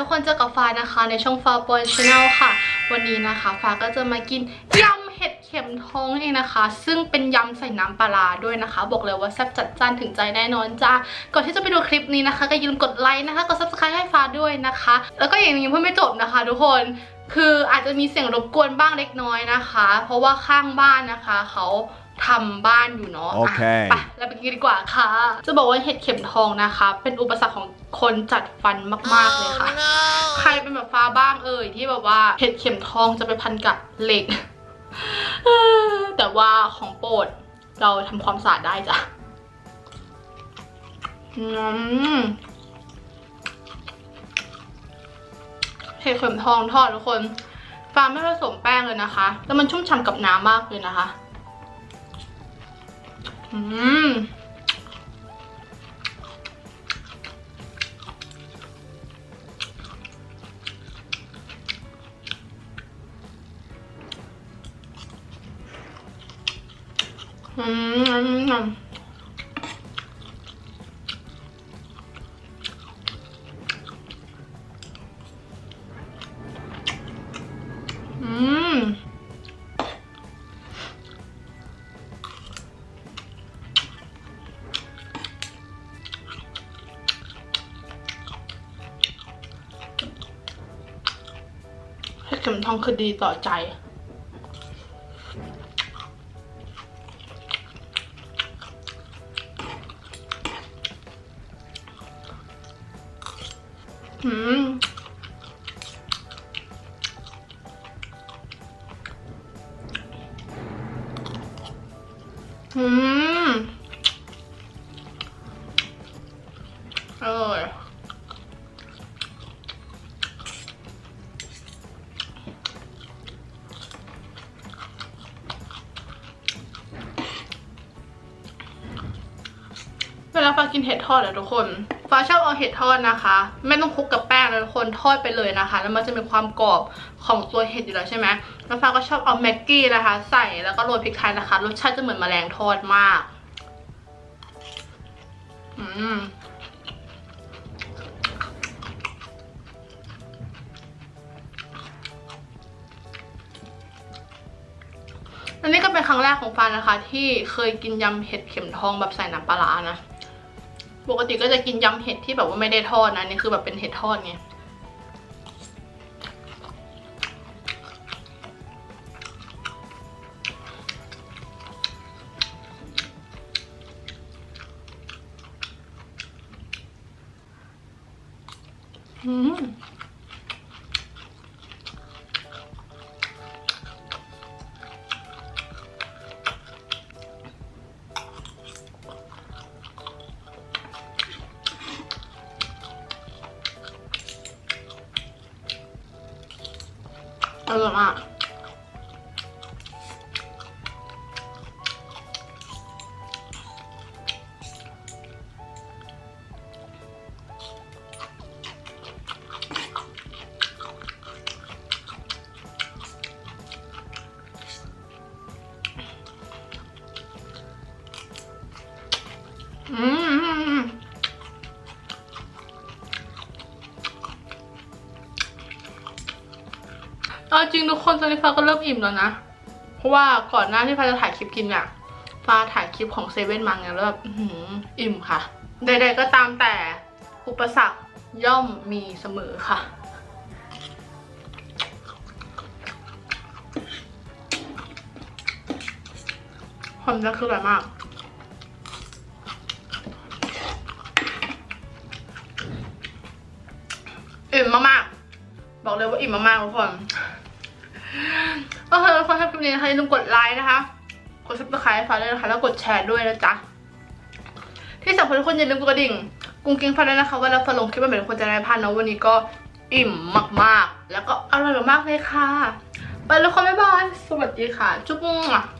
ทุกคนเจอกับฟ้านะคะ ในช่องฟ้าบอยชาแนลค่ะ วันนี้นะคะฟ้าก็จะมากินยำเห็ดเข็มทองเองนะคะ ซึ่งเป็นยำใส่น้ำปลาด้วยนะคะ บอกเลยว่าแซ่บจัดจ้านถึงใจแน่นอนจ้าก่อนที่จะไปดูคลิปนี้นะคะก็อย่าลืมกดไลค์นะคะกด subscribe ให้ฟ้าด้วยนะคะ แล้วก็อย่างนี้เพิ่งไม่จบนะคะ ทุกคนคืออาจจะมีเสียงรบกวนบ้างเล็กน้อยนะคะ เพราะว่าข้างบ้านนะคะเขา ทำบ้านอยู่เนาะโอเคะไปเราไปกินดีกว่าค่ะ จะบอกว่าเห็ดเข็มทองนะคะ เป็นอุปสรรคของคนจัดฟันมาก ๆ เลยค่ะ ใครเป็นแบบฟ้าบ้างเอ่ยที่แบบว่าเห็ดเข็มทองจะไปพันกับเหล็ก แต่ว่าของโปรดเราทำความสะอาดได้จ้ะอืมเห็ดเข็มทองทอดทุกคนฟ้าไม่ผสมแป้งเลยนะคะ แล้วมันชุ่มฉ่ำกับน้ำมากเลยนะคะ อืม เข็มทองคือดีต่อใจ อืมอืม เวลาฟ้ากินเห็ดทอดอะทุกคนฟ้าชอบเอาเห็ดทอดนะคะ ไม่ต้องคลุกกับแป้งเลยทุกคนทอดไปเลยนะคะ แล้วมันจะมีความกรอบของตัวเห็ดอยู่แล้วใช่ไหมแล้วฟ้าก็ชอบเอาแม็กกี้นะคะ ใส่แล้วก็โรยพริกไทยนะคะรสชาติจะเหมือนแมลงทอดมากอืมอันนี้ก็เป็นครั้งแรกของฟ้านะคะ ที่เคยกินยำเห็ดเข็มทองแบบใส่น้ำปลาร้านะ ปกติก็จะกินยำเห็ดที่แบบว่าไม่ได้ทอดนะนี่คือแบบเป็นเห็ดทอดไงอืม ร่อย เอาจริงทุกคนตอนนี้ฟ้าก็เริ่มอิ่มแล้วนะ เพราะว่าก่อนหน้าที่ฟ้าจะถ่ายคลิปกินเนี่ยฟ้าถ่ายคลิปของเซเว่นมาไงแล้วแบบอิ่มค่ะ ใดๆก็ตามแต่อุปสรรคย่อมมีเสมอค่ะ ความจะคืออร่อยมากอิ่มมากๆ บอกเลยว่าอิ่มมากๆทุกคน ก็คือทุกคนชอบคลิปนี้นะคะอย่าลืมกดไลค์นะคะ กดซับสไครต์ให้ฟ้าด้วยนะคะ แล้วกดแชร์ด้วยนะจ๊ะ ที่สำคัญทุกคนอย่าลืมกดกระดิ่ง กุ้งกิ้งฟ้าด้วยนะคะวลาฟ้าลงคลิปใหม่ๆทุกคนจะได้ไม่พลาดนะวันนี้ก็อิ่มมากๆ แล้วก็อร่อยมากๆเลยค่ะ ไปแล้วทุกคนบ๊ายบาย สวัสดีค่ะ จุ๊บ